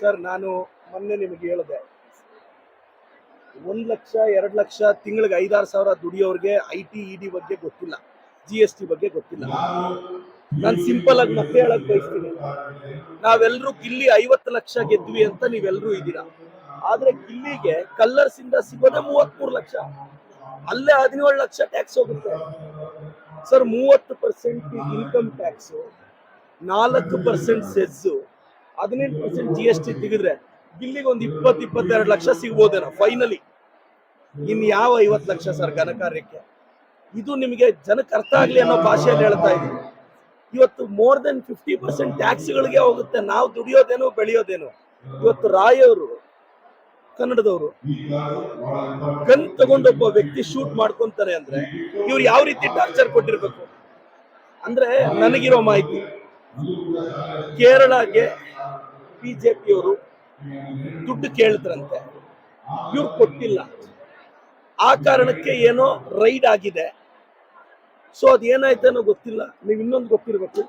Sir, ನಾನು ಮೊನ್ನೆ ನಿಮಗೆ ಹೇಳಿದೆ. ಒಂದ್ ಲಕ್ಷ, ಎರಡು ಲಕ್ಷ, ತಿಂಗಳಿಗೆ ಐದಾರು ಸಾವಿರ ದುಡಿಯೋರಿಗೆ ಐ ಟಿ ಇ ಡಿ ಬಗ್ಗೆ ಗೊತ್ತಿಲ್ಲ. ಜಿ ಎಸ್ ಟಿ ಬಗ್ಗೆ ಗೊತ್ತಿಲ್ಲ. ನಾನು ಸಿಂಪಲ್ ಆಗಿ ಮತ್ತೆ ಹೇಳಕ್ ಬಯಸ್ತೀನಿ. ನಾವೆಲ್ಲರೂ ಗಿಲ್ಲಿ ಐವತ್ತು ಲಕ್ಷ ಗೆದ್ವಿ ಅಂತ ನೀವೆಲ್ಲರೂ ಇದ್ದೀರಾ? ಆದ್ರೆ ಗಿಲ್ಲಿಗೆ ಕಲ್ಲರ್ಸ್ ಇಂದ ಸಿಗೋದೇ ಮೂವತ್ಮೂರು ಲಕ್ಷ. ಅಲ್ಲೇ ಹದಿನೇಳು ಲಕ್ಷ ಟ್ಯಾಕ್ಸ್ ಹೋಗುತ್ತೆ. ಸರ್, ಮೂವತ್ತು ಪರ್ಸೆಂಟ್ ಇನ್ಕಮ್ ಟ್ಯಾಕ್ಸ್ ನಾಲ್ಕು ಪರ್ಸೆಂಟ್ ಸೆಸ್ಸು ಹದಿನೆಂಟು ಪರ್ಸೆಂಟ್ ಜಿ ಎಸ್ ಟಿ ತೆಗೆದ್ರೆ ಇಲ್ಲಿಗೆ ಒಂದು ಇಪ್ಪತ್ತು, ಇಪ್ಪತ್ತೆರಡು ಲಕ್ಷ ಸಿಗ್ಬೋದೇನೋ ಫೈನಲಿ ಇನ್ ಯಾವ ಐವತ್ತು ಲಕ್ಷ ಸರ್ ಘನಕಾರ್ಯಕ್ಕೆ ಇದು ನಿಮಗೆ ಜನಕ್ಕೆ ಅರ್ಥ ಆಗ್ಲಿ ಅನ್ನೋ ಭಾಷೆಯಲ್ಲಿ ಹೇಳ್ತಾ ಇದ್ದೀನಿ. ಇವತ್ತು ಮೋರ್ ದೆನ್ ಫಿಫ್ಟಿ ಪರ್ಸೆಂಟ್ ಟ್ಯಾಕ್ಸ್ಗಳಿಗೆ ಹೋಗುತ್ತೆ, ನಾವು ದುಡಿಯೋದೇನು, ಬೆಳೆಯೋದೇನು. ಇವತ್ತು ರಾಯವರು, ಕನ್ನಡದವರು, ಗನ್ ತಗೊಂಡೊಬ್ಬ ವ್ಯಕ್ತಿ ಶೂಟ್ ಮಾಡ್ಕೊಂತಾರೆ ಅಂದ್ರೆ ಇವ್ರು ಯಾವ ರೀತಿ ಟಾರ್ಚರ್ ಕೊಟ್ಟಿರ್ಬೇಕು? ಅಂದ್ರೆ ನನಗಿರೋ ಮಾಹಿತಿ, ಕೇರಳಗೆ ಬಿಜೆಪಿಯವರು ದುಡ್ಡು ಕೇಳಿದ್ರಂತೆ. ಇವ್ರು ಕೊಟ್ಟಿಲ್ಲ. ಆ ಕಾರಣಕ್ಕೆ ಏನೋ ರೈಡ್ ಆಗಿದೆ. ಸೊ ಅದೇನಾಯ್ತೇನೋ ಗೊತ್ತಿಲ್ಲ. ನೀವು ಇನ್ನೊಂದು ಗೊತ್ತಿರ್ಬೇಕು.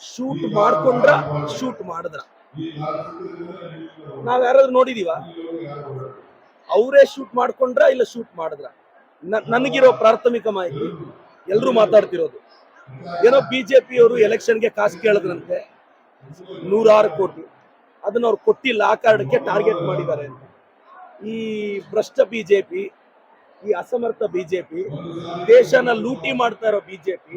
ಶೂಟ್ ಮಾಡ್ಕೊಂಡ್ರ ಶೂಟ್ ಮಾಡಿದ್ರ. ನಾವ್ ಯಾರಾದ್ರೂ ನೋಡಿದೀವ? ಅವರೇ ಶೂಟ್ ಮಾಡ್ಕೊಂಡ್ರ ಇಲ್ಲ ಶೂಟ್ ಮಾಡಿದ್ರ? ನನಗಿರೋ ಪ್ರಾಥಮಿಕ ಮಾಹಿತಿ. ಎಲ್ಲರೂ ಮಾತಾಡ್ತಿರೋದು. ಏನೋ ಬಿಜೆಪಿಯವರು ಎಲೆಕ್ಷನ್ಗೆ ಕಾಸು ಕೇಳಿದ್ರಂತೆ. ನೂರಾರು ಕೋಟಿ. ಅದನ್ನ ಅವ್ರು ಕೊಟ್ಟಿಲ್ಲ ಆ ಕಾರಣಕ್ಕೆ ಟಾರ್ಗೆಟ್ ಮಾಡಿದ್ದಾರೆ. ಈ ಭ್ರಷ್ಟ ಬಿಜೆಪಿ, ಈ ಅಸಮರ್ಥ ಬಿಜೆಪಿ, ದೇಶನ ಲೂಟಿ ಮಾಡ್ತಾ ಇರೋ ಬಿಜೆಪಿ,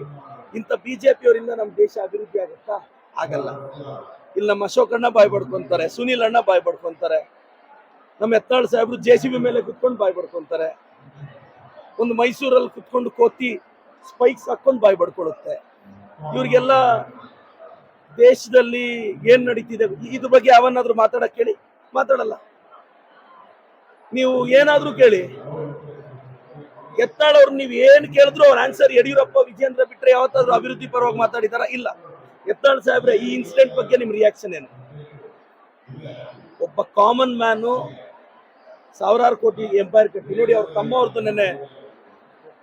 ಇಂಥ ಬಿಜೆಪಿ ಅವರಿಂದ ನಮ್ಮ ದೇಶ ಅಭಿವೃದ್ಧಿ ಆಗುತ್ತಾ? ಆಗಲ್ಲ. ಇಲ್ಲಿ ನಮ್ಮ ಅಶೋಕ್ ಅಣ್ಣ ಬಾಯ್ ಪಡ್ಕೊಂತಾರೆ ಸುನೀಲ್ ಅಣ್ಣ ಬಾಯ್ ಪಡ್ಕೊಂತಾರೆ ನಮ್ಮ ಎತ್ತಾಳ್ ಸಾಹೇಬ್ರು ಜೆ ಸಿ ಬಿ ಮೇಲೆ ಕುತ್ಕೊಂಡು ಬಾಯ್ ಪಡ್ಕೊಂತಾರೆ ಒಂದು ಮೈಸೂರಲ್ಲಿ ಕುತ್ಕೊಂಡು ಕೋತಿ ಸ್ಪೈಕ್ಸ್ ಹಾಕೊಂಡು ಬಾಯ್ ಪಡ್ಕೊಳ್ಳುತ್ತೆ ಇವ್ರಿಗೆಲ್ಲ ದೇಶದಲ್ಲಿ ಏನ್ ನಡೀತಿದೆ? ಇದ್ರ ಬಗ್ಗೆ ಯಾವನ್ನಾದ್ರೂ ಮಾತಾಡಕ್ ಕೇಳಿ? ಮಾತಾಡಲ್ಲ. ನೀವು ಏನಾದ್ರೂ ಕೇಳಿ. ಎತ್ತಾಳವ್ರು ನೀವು ಏನ್ ಕೇಳಿದ್ರು ಅವ್ರ ಆನ್ಸರ್ ಯಡಿಯೂರಪ್ಪ ವಿಜೇಂದ್ರ ಬಿಟ್ರೆ ಯಾವತ್ತಾದ್ರೂ ಅಭಿವೃದ್ಧಿ ಪರವಾಗಿ ಮಾತಾಡಿದಾರ? ಇಲ್ಲ. ಎತ್ತಾಳ್ ಸಾಹೇಬ್ರೆ, ಈ ಇನ್ಸಿಡೆಂಟ್ ಬಗ್ಗೆ ನಿಮ್ ರಿಯಾಕ್ಷನ್ ಏನು? ಒಬ್ಬ ಕಾಮನ್ ಮ್ಯಾನು ಸಾವಿರಾರು ಕೋಟಿ ಎಂಪೈರ್ ಕಟ್ಟಿ. ನೋಡಿ ಅವ್ರ ತಮ್ಮವ್ರದ್ದು ನೆನೆ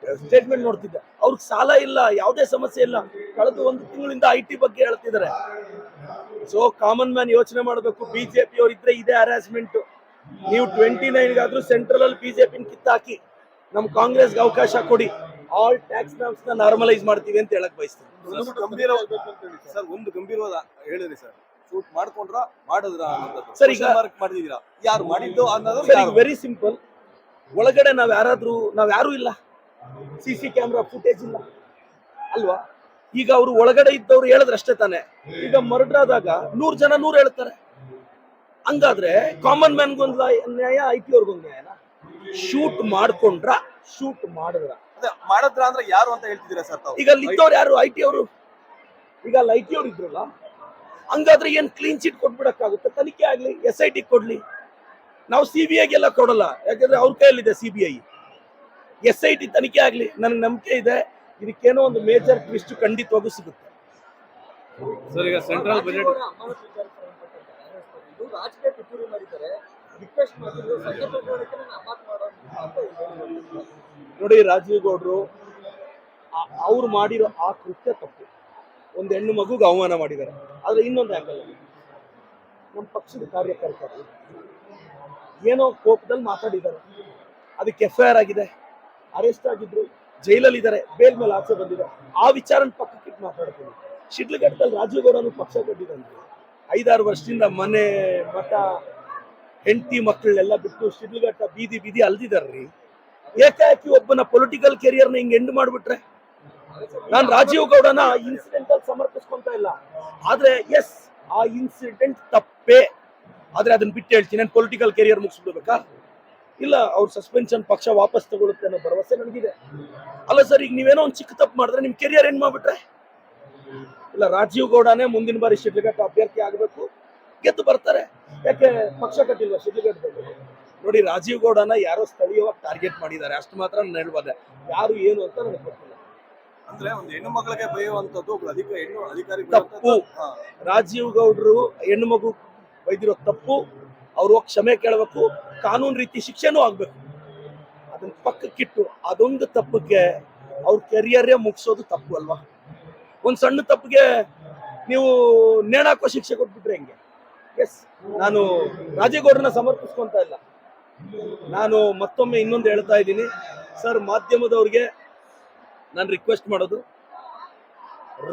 ಸ್ಟೇಟ್ಮೆಂಟ್ ನೋಡ್ತಿದ್ದೆ. ಅವ್ರಿಗೆ ಸಾಲ ಇಲ್ಲ ಯಾವುದೇ ಸಮಸ್ಯೆ ಇಲ್ಲ. ಕಳೆದ ಒಂದು ತಿಂಗಳಿಂದ ಐ ಟಿ ಬಗ್ಗೆ ಹೇಳ್ತಿದ್ದಾರೆ. ಸೊ ಕಾಮನ್ ಮ್ಯಾನ್ ಯೋಚನೆ ಮಾಡಬೇಕು. ಬಿಜೆಪಿ ಅವ್ರು ಇದ್ರೆ ಇದೇ ಹರಾಸ್ಮೆಂಟ್ ನೀವು ಟ್ವೆಂಟಿ ನೈನ್ಗಾದ್ರೂ ಸೆಂಟ್ರಲ್ ಅಲ್ಲಿ ಬಿಜೆಪಿ ಕಿತ್ತಾಕಿ ನಮ್ ಕಾಂಗ್ರೆಸ್ಗೆ ಅವಕಾಶ ಕೊಡಿ. ಆಲ್ ಟ್ಯಾಕ್ಸ್ ನಾಮ್ಸ್ನ ನಾರ್ಮಲೈಸ್ ಮಾಡ್ತೀವಿ ಅಂತ ಹೇಳಕ್ ಬಯಸ್ತೀನಿ. ಒಂದು ಗಂಭೀರ ಸರ್ ಒಂದು ಗಂಭೀರವಾದ ಹೇಳಿದ್ರಿ ಸರ್. ಶೂಟ್ ಮಾಡ್ಕೊಂಡ್ರ ಮಾಡಿದ್ರ ಅನ್ನೋದು ಸರ್, ಈಗ- ಮಾರ್ಕ್ ಮಾಡಿದೀರಾ? ಯಾರು ಮಾಡಿದ್ದು ಅನ್ನೋದು ಸರ್ ವೆರಿ ಸಿಂಪಲ್ ಒಳಗಡೆ ನಾವ್ ಯಾರಾದ್ರೂ ನಾವ್ ಯಾರು ಇಲ್ಲ. ಸಿ ಸಿ ಕ್ಯಾಮ್ರಾ ಫುಟೇಜ್ ಇಲ್ಲ. ಅಲ್ವಾ? ಈಗ ಅವರು ಒಳಗಡೆ ಇದ್ದವ್ರು ಹೇಳಿದ್ರೆ ಅಷ್ಟೇ ತಾನೆ. ಈಗ ಮರ್ಡರ್ ಆದಾಗ ನೂರ್ ಜನ ನೂರ್ ಹೇಳ್ತಾರೆ. ಹಂಗಾದ್ರೆ ಕಾಮನ್ ಮ್ಯಾನ್ಗೊಂದು ನ್ಯಾಯ ಐ ಟಿ ಅವ್ರಿಗೊಂದು ನ್ಯಾಯನ? ಶೂಟ್ ಮಾಡ್ಕೊಂಡ್ರ ಶೂಟ್ ಮಾಡಿದ್ರ. ಅದೇ ಮಾಡಿದ್ರ ಅಂದ್ರೆ ಯಾರು ಅಂತ ಹೇಳ್ತಿದ್ದೀರಾ ಸರ್ ಈಗ ಅಲ್ಲಿ ಇದ್ದವ್ರು ಯಾರು? ಐ ಟಿ ಅವರು. ಈಗ ಅಲ್ಲಿ ಐ ಟಿ ಅವ್ರು ಇದ್ರಲ್ಲ ಹಂಗಾದ್ರೆ ಏನ್ ಕ್ಲೀನ್ ಚೀಟ್ ಕೊಟ್ಬಿಡಕ್ಕಾಗುತ್ತೆ? ತನಿಖೆ ಆಗ್ಲಿ ಎಸ್ ಐ ಟಿ ಕೊಡ್ಲಿ. ನಾವು ಸಿ ಬಿ ಐಗೆಲ್ಲ ಕೊಡಲ್ಲ. ಯಾಕಂದ್ರೆ ಅವ್ರ ಕೈಯಲ್ಲಿದೆ C B I S I T ತನಿಖೆ ಆಗಲಿ ನನಗೆ ನಂಬಿಕೆ ಇದೆ. ಇದಕ್ಕೇನೋ ಒಂದು ಮೇಜರ್ ಟ್ವಿಸ್ಟ್ ಖಂಡಿತವಾಗೂ ಸಿಗುತ್ತೆ. ಸರ್ ಈಗ ಸೆಂಟ್ರಲ್ ಬಜೆಟ್. ನೋಡಿ ರಾಜೀವ್ ಗೌಡ್ರು ಅವ್ರು ಮಾಡಿರೋ ಆ ಕೃತ್ಯ ತಪ್ಪು. ಒಂದು ಹೆಣ್ಣು ಮಗುಗೆ ಅವಮಾನ ಮಾಡಿದ್ದಾರೆ. ಆದರೆ ಇನ್ನೊಂದು ಆ್ಯಂಗಲ್ ನಮ್ಮ ಪಕ್ಷದ ಕಾರ್ಯಕರ್ತರು ಏನೋ ಕೋಪದಲ್ಲಿ ಮಾತಾಡಿದ್ದಾರೆ. ಅದಕ್ಕೆ ಎಫ್ ಐ ಆರ್ ಆಗಿದೆ. ಅರೆಸ್ಟ್ ಆಗಿದ್ರು ಜೈಲಲ್ಲಿ ಇದ್ದಾರೆ ಬೇಲ್ ಮೇಲೆ ಆಚೆ ಬಂದಿದೆ. ಆ ವಿಚಾರನ ಪಕ್ಕಕ್ಕೆ ಮಾತಾಡ್ತೀನಿ. ಶಿಡ್ಲಘಟ್ಟದಲ್ಲಿ ರಾಜೀವ್ ಗೌಡನು ಪಕ್ಷ ಕೊಟ್ಟಿದ್ದಂತೆ ಐದಾರು ವರ್ಷದಿಂದ ಮನೆ, ಮಠ, ಹೆಂಡತಿ ಮಕ್ಕಳನ್ನೆಲ್ಲ ಬಿಟ್ಟು ಶಿಡ್ಲಘಟ್ಟ ಬೀದಿ ಬೀದಿ ಅಲ್ದಿದಾರ್ರಿ. ಏಕಾಏಕಿ ಒಬ್ಬನ ಪೊಲಿಟಿಕಲ್ ಕೆರಿಯರ್ನ ಹಿಂಗೆ ಎಂಡ್ ಮಾಡ್ಬಿಟ್ರೆ? ನಾನು ರಾಜೀವ್ ಗೌಡನ ಇನ್ಸಿಡೆಂಟ್ ಅಲ್ಲಿ ಸಮರ್ಪಿಸ್ಕೊಂತ ಇಲ್ಲ. ಆದ್ರೆ ಎಸ್ ಆ ಇನ್ಸಿಡೆಂಟ್ ತಪ್ಪೇ. ಆದ್ರೆ ಅದನ್ನ ಬಿಟ್ಟು ಹೇಳ್ತೀನಿ, ನಾನು ಪೊಲಿಟಿಕಲ್ ಕೆರಿಯರ್ ಮುಗಿಸ್ಬಿಡ್ಬೇಕಾ? ಇಲ್ಲ ಅವ್ರ ಸಸ್ಪೆನ್ಷನ್ ಪಕ್ಷ ವಾಪಸ್ ತಗೊಳುತ್ತೆ ಅನ್ನೋ ಭರವಸೆ ನನಗಿದೆ. ಅಲ್ಲ ಸರ್ ಈಗ ನೀವೇನೋ ಒಂದು ಚಿಕ್ಕ ತಪ್ಪು ಮಾಡಿದ್ರೆ ನಿಮ್ ಕೆರಿಯರ್ ಎಂಡ್ ಮಾಡ್ಬಿಟ್ರೆ? ಇಲ್ಲ ರಾಜೀವ್ ಗೌಡನೇ ಮುಂದಿನ ಬಾರಿ ಶಿಡ್ಲಘಟ್ಟ ಅಭ್ಯರ್ಥಿ ಆಗಬೇಕು. ಗೆದ್ದು ಬರ್ತಾರೆ. ಯಾಕೆ ಪಕ್ಷ ಕಟ್ಟಿಲ್ವಾ ಶಿಡ್ಲಘಟ್ಟ ನೋಡಿ ರಾಜೀವ್ ಗೌಡನ ಯಾರೋ ಸ್ಥಳೀಯವಾಗಿ ಟಾರ್ಗೆಟ್ ಮಾಡಿದ್ದಾರೆ. ಅಷ್ಟು ಮಾತ್ರ ನಾನು ಹೇಳ್ಬಾರ್ದೆ ಯಾರು ಏನು ಅಂತ ನನಗೆ ಗೊತ್ತಿಲ್ಲ. ಅಂದ್ರೆ ಒಂದು ಹೆಣ್ಣು ಮಗಳಿಗೆ ಬೈಯುವಂತದ್ದು ಅಧಿಕ ಹೆಣ್ಣು ಅಧಿಕಾರಿ ತಪ್ಪು. ರಾಜೀವ್ ಗೌಡ್ರು ಹೆಣ್ಣು ಮಗು ಬೈದಿರೋ ತಪ್ಪು. ಅವ್ರು ಹೋಗಿ ಕ್ಷಮೆ ಕೇಳಬೇಕು. ಕಾನೂನು ರೀತಿ ಶಿಕ್ಷೆನೂ ಆಗ್ಬೇಕು. ಅದನ್ನ ಪಕ್ಕಕ್ಕಿಟ್ಟು ಅದೊಂದು ತಪ್ಪಕ್ಕೆ ಅವ್ರ ಕೆರಿಯರೇ ಮುಗಿಸೋದು ತಪ್ಪು ಅಲ್ವಾ? ಒಂದು ಸಣ್ಣ ತಪ್ಪಿಗೆ ನೀವು ನೇಣಾಕೋ ಶಿಕ್ಷೆ ಕೊಟ್ಬಿಟ್ರೆ ಹೆಂಗೆ? ಎಸ್ ನಾನು ರಾಜೇಗೌಡರನ್ನ ಸಮರ್ಥಿಸ್ಕೊಂತ ಇಲ್ಲ. ನಾನು ಮತ್ತೊಮ್ಮೆ ಇನ್ನೊಂದು ಹೇಳ್ತಾ ಇದ್ದೀನಿ. ಸರ್ ಮಾಧ್ಯಮದವ್ರಿಗೆ ನಾನು ರಿಕ್ವೆಸ್ಟ್ ಮಾಡೋದು.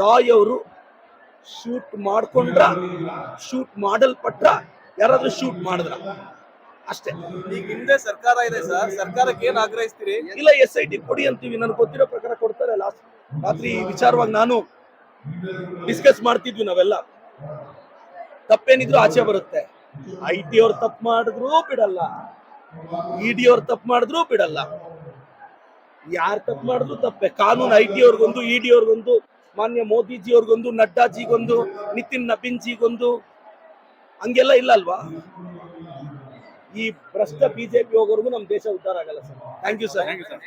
ರಾಯ್ ಅವರು ಶೂಟ್ ಮಾಡ್ಕೊಂಡ್ರ ಶೂಟ್ ಮಾಡಲ್ಪಟ್ರ, ಯಾರಾದ್ರೂ ಶೂಟ್ ಮಾಡಿದ್ರ? ಅಷ್ಟೇ. ಈಗ ಹಿಂದೆ ಸರ್ಕಾರ ಇದೆ ಸರ್. ಸರ್ಕಾರಕ್ಕೆ ಏನ್ ಆಗ್ರಹಿಸ್ತೀರಿ? ಇಲ್ಲ ಎಸ್ ಐ ಟಿ ಕೊಡಿ ಅಂತೀವಿ. ನನ್ಗೆ ಗೊತ್ತಿರೋ ಪ್ರಕಾರ ಕೊಡ್ತಾರೆ. ಲಾಸ್ಟ್ ರಾತ್ರಿ ಈ ವಿಚಾರವಾಗಿ ನಾನು ಡಿಸ್ಕಸ್ ಮಾಡ್ತಿದ್ವಿ ನಾವೆಲ್ಲ. ತಪ್ಪೇನಿದ್ರು ಆಚೆ ಬರುತ್ತೆ. ಐ ಟಿ ಅವ್ರು ತಪ್ಪು ಮಾಡಿದ್ರು ಬಿಡಲ್ಲ. ಇಡಿ ಡಿ ಅವ್ರು ತಪ್ಪು ಮಾಡಿದ್ರು ಬಿಡಲ್ಲ. ಯಾರು ತಪ್ಪು ಮಾಡಿದ್ರು ತಪ್ಪೆ. ಕಾನೂನು ಐ ಟಿ ಅವ್ರಿಗೊಂದು ಇಡಿ ಡಿ ಅವ್ರಿಗೊಂದು, ಮಾನ್ಯ ಮೋದಿಜಿ ಅವ್ರಿಗೊಂದು, ನಡ್ಡಾಜಿಗೊಂದು, ನಿತಿನ್ ನಬೀನ್ಜಿಗೊಂದು, ಹಂಗೆಲ್ಲ ಇಲ್ಲ ಅಲ್ವಾ? ಈ ಭ್ರಷ್ಟ ಬಿಜೆಪಿ ಹೋಗೋರ್ಗು ನಮ್ಮ ದೇಶ ಉದ್ಧಾರ ಆಗಲ್ಲ sir. Thank you sir thank you sir